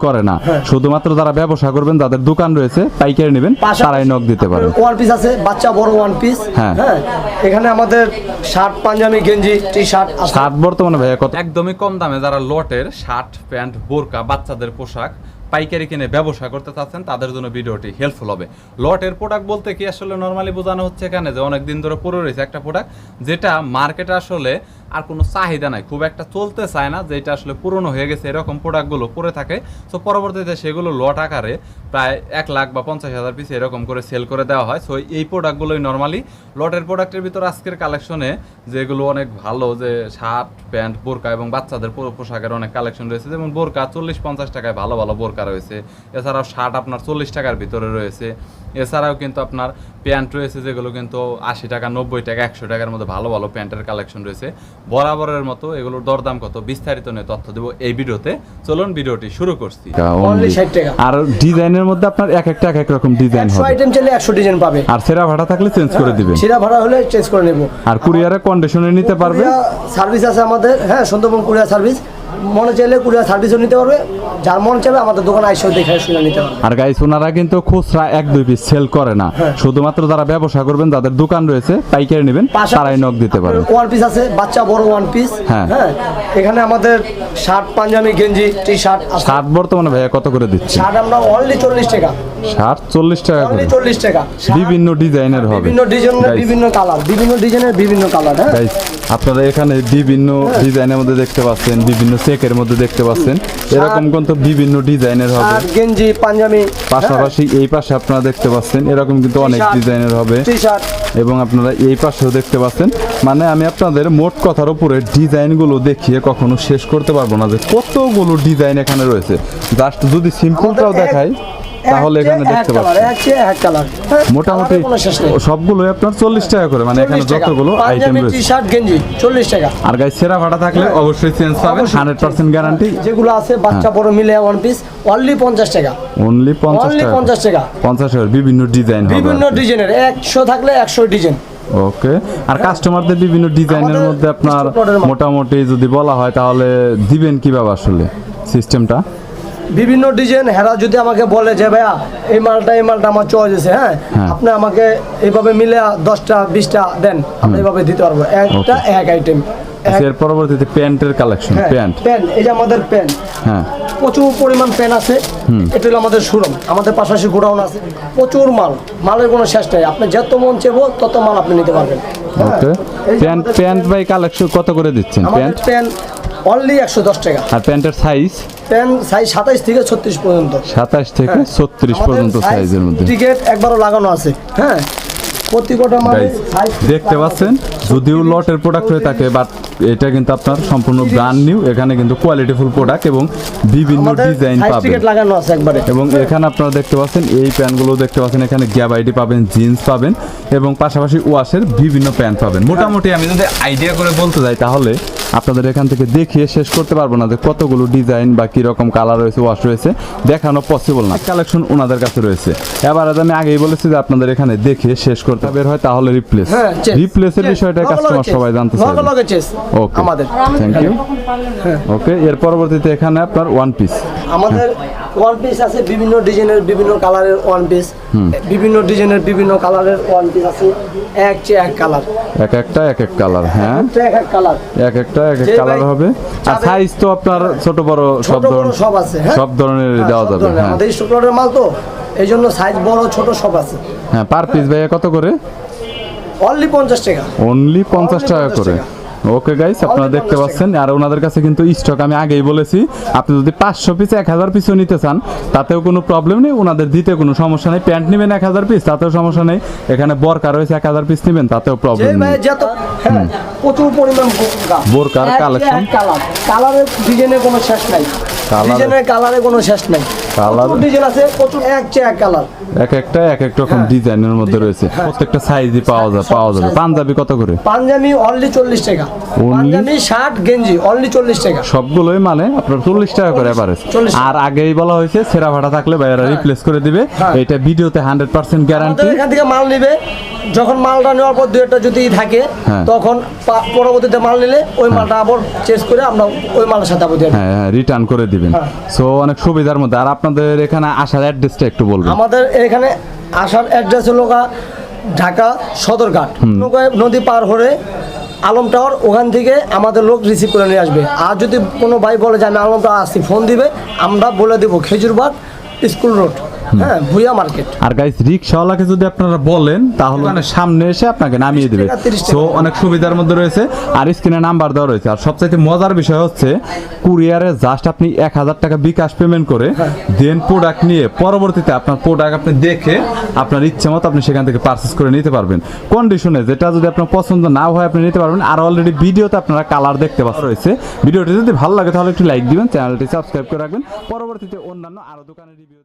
করে না। শুধুমাত্র যারা ব্যবসা করবেন যাদের দোকান রয়েছে পাইকারি নেবেন তারাই নখ দিতে পারে ওয়ান পিস আছে বাচ্চা বড় ওয়ান পিস হ্যাঁ। হ্যাঁ। এখানে আমাদের শার্ট পাঞ্জাবি গেঞ্জি টি শার্ট শার্ট বর্তমানে ভাইয়া কত? একদমই কম দামে যারা লটের শার্ট প্যান্ট বোরকা বাচ্চাদের পোশাক পাইকারি কিনে ব্যবসা করতে চাচ্ছেন, তাদের জন্য ভিডিওটি হেল্পফুল হবে। লটের প্রোডাক্ট বলতে কি আসলে নর্মালি বোঝানো হচ্ছে এখানে যে অনেক দিন ধরে পড়ে রয়েছে একটা প্রোডাক্ট যেটা মার্কেটে আসলে আর কোনো চাহিদা নাই, খুব একটা চলতে চায় না, যেটা আসলে পুরনো হয়ে গেছে, এরকম প্রোডাক্টগুলো পড়ে থাকে। সো পরবর্তীতে সেগুলো লট আকারে প্রায় এক লাখ বা পঞ্চাশ হাজার পিস এরকম করে সেল করে দেওয়া হয়। সো এই প্রোডাক্টগুলোই নর্মালি লটের প্রোডাক্টের ভিতর আজকের কালেকশনে যেগুলো অনেক ভালো যে শার্ট প্যান্ট বোরকা এবং বাচ্চাদের পোশাকের অনেক কালেকশন রয়েছে, যেমন বোরকা চল্লিশ পঞ্চাশ টাকায় ভালো ভালো বোরকা রয়েছে। এছাড়াও শার্ট আপনার চল্লিশ টাকার ভিতরে রয়েছে। এছাড়াও কিন্তু আপনার প্যান্ট রয়েছে যেগুলো কিন্তু আশি টাকা নব্বই টাকা একশো টাকার মধ্যে ভালো ভালো প্যান্টের কালেকশন রয়েছে। বরাবরের মতো এগুলোর দরদাম কত? বিস্তারিত নিয়ে তথ্য দেবো এই ভিডিওতে। চলুন ভিডিওটি শুরু করছি। Only 60 টাকা। আর ডিজাইনের মধ্যে আপনার এক একটা এক এক রকম ডিজাইন হবে। আইটেম চাইলে একশো ডিজাইন পাবে। আর সেরা ভাড়া থাকলে চেঞ্জ করে দিবেন। সেরা ভাড়া হলে চেঞ্জ করে নেব। আর কুরিয়ারে কন্ডিশনে নিতে পারবে? সার্ভিস আছে আমাদের। হ্যাঁ সুন্দরবন কুরিয়ার সার্ভিস মনে চাইলে কুরিয়ার সার্ভিসও নিতে পারবে। যার মন চাইবে আমাদের দোকানে দেখে শুনে নিতে পারবে। আর গাইস ওনারা কিন্তু খুচরা এক দুই পিস সেল করে না। শুধুমাত্র যারা ব্যবসা করবেন যাদের দোকান রয়েছে পাইকারি নেবেন তারাই নখ দিতে পারেন ওয়ান পিস আছে বাচ্চা বড় ওয়ান পিস হ্যাঁ। হ্যাঁ। এখানে আমাদের শার্ট পাঞ্জাবি গেঞ্জি টি শার্ট শার্ট বর্তমানে ভাইয়া কত করে দিচ্ছে? শার্ট আমরা অনলি চল্লিশ টাকা। শার্ট চল্লিশ টাকা করে। চল্লিশ টাকা। বিভিন্ন ডিজাইনের হবে। বিভিন্ন ডিজাইনের বিভিন্ন কালার বিভিন্ন ডিজাইনের বিভিন্ন কালার হ্যাঁ। আপনারা এখানে বিভিন্ন ডিজাইনের মধ্যে দেখতে পাচ্ছেন বিভিন্ন চেকের মধ্যে দেখতে পাচ্ছেন। এরকম কিন্তু বিভিন্ন ডিজাইনের হবে। আর গেঞ্জি পাঞ্জাবি পাশাপাশি এই পাশে আপনারা দেখতে পাচ্ছেন এরকম কিন্তু অনেক। ডিজাইনের হবে। এবং আপনারা এই পাশেও দেখতে পাচ্ছেন মানে আমি আপনাদের মোট কথার উপরে ডিজাইনগুলো দেখিয়ে কখনো শেষ করতে পারব না যে কতগুলো ডিজাইন এখানে রয়েছে। জাস্ট যদি সিম্পলটাও দেখাই। তাহলে এখানে দেখতে পাচ্ছেন মোটামুটি সবগুলোই আপনার চল্লিশ টাকা করে মানে এখানে যতগুলো আইটেম টি রয়েছে। শার্ট গেঞ্জি চল্লিশ টাকা। আর সেরা ভাড়া থাকলে অবশ্যই চেঞ্জ পাবেন হান্ড্রেড পার্সেন্ট গ্যারান্টি যেগুলো আছে বাচ্চা বড় মিলে ওয়ান পিস অনলি পঞ্চাশ টাকা। অনলি পঞ্চাশ টাকা পঞ্চাশ টাকা। পঞ্চাশ টাকা বিভিন্ন ডিজাইন বিভিন্ন ডিজাইনের একশো থাকলে একশো ডিজাইন ওকে আর কাস্টমারদের বিভিন্ন ডিজাইনের মধ্যে আপনার। মোটামুটি যদি বলা হয় তাহলে দিবেন কীভাবে আসলে সিস্টেমটা বিভিন্ন ডিজাইন হেরা যদি আমাকে বলে যে ভাইয়া এই মালটা এই মালটা আমার চয়েস আছে হ্যাঁ? হ্যাঁ। আপনি আমাকে এইভাবে মিলে দশটা বিশটা দেন আমি এইভাবে দিতে পারব। একটা এক আইটেম এর পরবর্তীতে প্যান্টের কালেকশন প্যান্ট। প্যান্ট এই যে আমাদের প্যান্ট। হ্যাঁ। প্রচুর পরিমাণ প্যান আছে। এটা হলো আমাদের শোরুম। আমাদের পাশাপাশি গোডাউন আছে। প্রচুর মাল। মালের কোনো শেষ নেই। আপনি যত মন চেবো তত মাল আপনি নিতে পারবেন। হ্যাঁ। প্যান্ট প্যান্ট বাই কালেকশন কত করে দিচ্ছেন? প্যান্ট? প্যান অনলি একশো দশ টাকা। আর প্যান্টের সাইজ প্যান সাইজ সাতাইশ থেকে ছত্রিশ পর্যন্ত। সাতাশ থেকে হ্যাঁ। ছত্রিশ পর্যন্ত সাইজের মধ্যে। টিকেট একবারও লাগানো আছে। হ্যাঁ। size দেখতে পাচ্ছেন? যদিও লটের প্রোডাক্ট হয়ে থাকে বাট এটা কিন্তু আপনার সম্পূর্ণ ব্র্যান্ড নিউ এখানে কিন্তু কোয়ালিটিফুল প্রোডাক্ট এবং বিভিন্ন ডিজাইন পাবেন। এবং এখানে আপনারা দেখতে পাচ্ছেন এই প্যান্টগুলো দেখতে পাচ্ছেন এখানে আইডি পাবেন জিন্স পাবেন এবং পাশাপাশি ওয়াশের বিভিন্ন প্যান্ট পাবেন। মোটামুটি আমি যদি আইডিয়া করে বলতে যাই তাহলে আপনাদের এখান থেকে দেখিয়ে শেষ করতে পারব না যে কতগুলো ডিজাইন বা কি রকম কালার রয়েছে ওয়াশ রয়েছে। দেখানো পসিবল না। কালেকশন ওনাদের কাছে রয়েছে। এবার আমি আগেই বলেছি যে আপনাদের এখানে দেখিয়ে শেষ করতে বের হয় তাহলে রিপ্লেস হ্যাঁ রিপ্লেসের বিষয়টা কাস্টমার সবাই জানতে chest, ওকে আমাদের। থ্যাংক ইউ ওকে এর পরবর্তীতে এখানে আপনার ওয়ান পিস আমাদের ওয়ান পিস আছে বিভিন্ন ডিজাইনের বিভিন্ন কালারের ওয়ান পিস বিভিন্ন ডিজাইনের বিভিন্ন কালারের ওয়ান পিস আছে। এক চেয়ে এক কালার এক একটা এক এক কালার হ্যাঁ। এক এক কালার এক একটা এক এক কালার হবে। আর সাইজ তো আপনার ছোট বড় সব ধরনের সব আছে হ্যাঁ? সব ধরনের হ্যাঁ, দেওয়া যাবে। হ্যাঁ। আমাদের মাল তো এই জন্য সাইজ বড় ছোট সব আছে। হ্যাঁ পার পিস ভাইয়া কত করে? অনলি পঞ্চাশ টাকা। অনলি পঞ্চাশ টাকা করে। ওকে গাইস আপনারা দেখতে পাচ্ছেন আর ওনাদের কাছে কিন্তু স্টক আমি আগেই বলেছি আপনি যদি পাঁচশো পিস এক হাজার পিসও নিতে চান তাতেও কোনো প্রবলেম নেই ওনাদের দিতে কোনো সমস্যা নেই। প্যান্ট নেবেন এক হাজার পিস তাতেও সমস্যা নেই। এখানে বরকা রয়েছে এক হাজার পিস নেবেন তাতেও প্রবলেম নেই। হ্যাঁ প্রচুর পরিমাণ বোরকার। এক কালার কালারের ডিজাইনের কোনো শেষ নাই। Colour- ডিজাইনের কালারে কোনো শেষ নাই। কালার ডিজাইন আছে? প্রচুর। এক চেয়ে কালার এক একটা এক এক রকম ডিজাইনের মধ্যে রয়েছে। প্রত্যেকটা সাইজই পাওয়া যায় পাওয়া যাবে। পাঞ্জাবি কত করে? পাঞ্জাবি অনলি চল্লিশ টাকা। পাঞ্জাবি শার্ট গেঞ্জি অনলি চল্লিশ টাকা। সবগুলোই মানে আপনার চল্লিশ টাকা করে এভারেজ আর আগেই বলা হয়েছে সেরা ভাড়া থাকলে ভাইয়ারা রিপ্লেস করে দিবে। হ্যাঁ। এটা ভিডিওতে গ্যারান্টি এখান থেকে মাল নিবে। যখন মালটা নেওয়ার পর দু একটা যদি থাকে হ্যাঁ। তখন পরবর্তীতে মাল নিলে ওই মালটা আবার চেঞ্জ করে আমরা ওই মালের সাথে আবার হ্যাঁ রিটার্ন করে দিবেন। হ্যাঁ। সো অনেক সুবিধার মধ্যে। আর আপনাদের এখানে আসার অ্যাড্রেসটা একটু বলবেন। আমাদের এখানে আসার অ্যাড্রেস হলো ঢাকা সদরঘাট। নদী পার হয়ে আলম টাওয়ার ওখান থেকে আমাদের লোক রিসিভ করে নিয়ে আসবে। আর যদি কোনো ভাই বলে যে আমি আলম টাওয়ার আসছি ফোন দিবে আমরা বলে দেবো খেজুরবাগ স্কুল রোড হ্যাঁ মার্কেট আর গাইস রিক্সাওয়ালাকে যদি আপনারা বলেন তাহলে মানে সামনে এসে আপনাকে নামিয়ে দিবে। টাকা, 30 টাকা। সো অনেক সুবিধার মধ্যে রয়েছে। আর স্ক্রিনে নাম্বার দেওয়া রয়েছে। আর সবচাইতে মজার বিষয় হচ্ছে কুরিয়ারে জাস্ট আপনি এক হাজার টাকা বিকাশ পেমেন্ট করে হ্যাঁ। দেন প্রোডাক্ট নিয়ে পরবর্তীতে আপনার প্রোডাক্ট আপনি দেখে আপনার ইচ্ছে মতো আপনি সেখান থেকে পারচেস করে নিতে পারবেন। কন্ডিশনে যেটা যদি আপনার পছন্দ না হয় আপনি নিতে পারবেন। আর অলরেডি ভিডিওতে আপনারা কালার দেখতে পাচ্ছেন। রয়েছে। ভিডিওটি যদি ভালো লাগে তাহলে একটু লাইক দিবেন চ্যানেলটি সাবস্ক্রাইব করে রাখবেন। পরবর্তীতে অন্যান্য আরও দোকানের রিভিউ